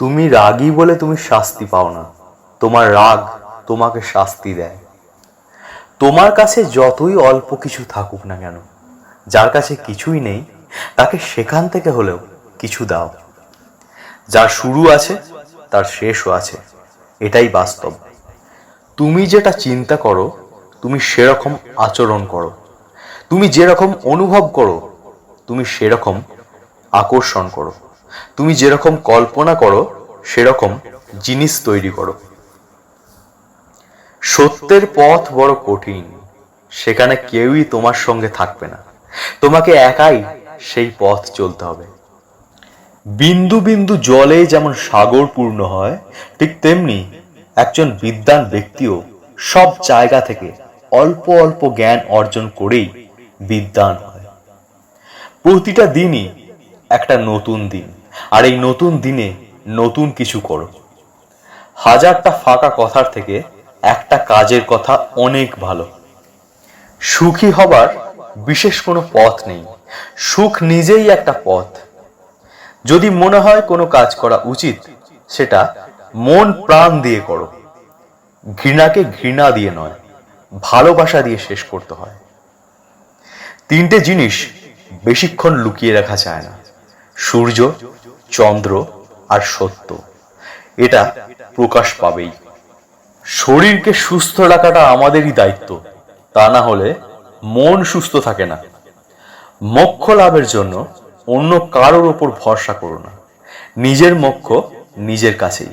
তুমি রাগী বলে তুমি শাস্তি পাও না। তোমার রাগ তোমাকে শাস্তি দেয়। তোমার কাছে যতই অল্প কিছু থাকুক না কেন, যার কাছে কিছুই নেই, তাকে সেখান থেকে হলেও কিছু দাও। যার শুরু আছে, তার শেষও আছে। এটাই বাস্তব। তুমি যেটা চিন্তা করো, তুমি সেরকম আচরণ করো। তুমি যেরকম অনুভব করো, তুমি সেরকম আকর্ষণ করো। তুমি যেরকম কল্পনা করো, সেরকম জিনিস তৈরি করো। সত্যের পথ বড় কঠিন, সেখানে কেউই তোমার সঙ্গে থাকবে না। তোমাকে একাই সেই পথ চলতে হবে। বিন্দু বিন্দু জলে যেমন সাগর পূর্ণ হয়, ঠিক তেমনি একজন বিদ্বান ব্যক্তিও সব জায়গা থেকে অল্প অল্প জ্ঞান অর্জন করেই বিদ্বান হয়। প্রতিটা দিনই একটা নতুন দিন। আর এই নতুন দিনে নতুন কিছু করো। হাজারটা ফাঁকা কথার থেকে একটা কাজের কথা অনেক ভালো। সুখী হবার বিশেষ কোনো পথ নেই। সুখ নিজেই একটা পথ। যদি মনে হয় কোনো কাজ করা উচিত, সেটা মন প্রাণ দিয়ে করো। ঘৃণাকে ঘৃণা দিয়ে নয়, ভালোবাসা দিয়ে শেষ করতে হয়। তিনটে জিনিস বেশিক্ষণ লুকিয়ে রাখা যায় না। সূর্য, চন্দ্র আর সত্য। এটা প্রকাশ পাবেই। শরীরকে সুস্থ রাখাটা আমাদেরই দায়িত্ব। তা না হলে মন সুস্থ থাকে না। মক্ষ লাভের জন্য অন্য কারোর ওপর ভরসা করো না। নিজের মক্ষ নিজের কাছেই।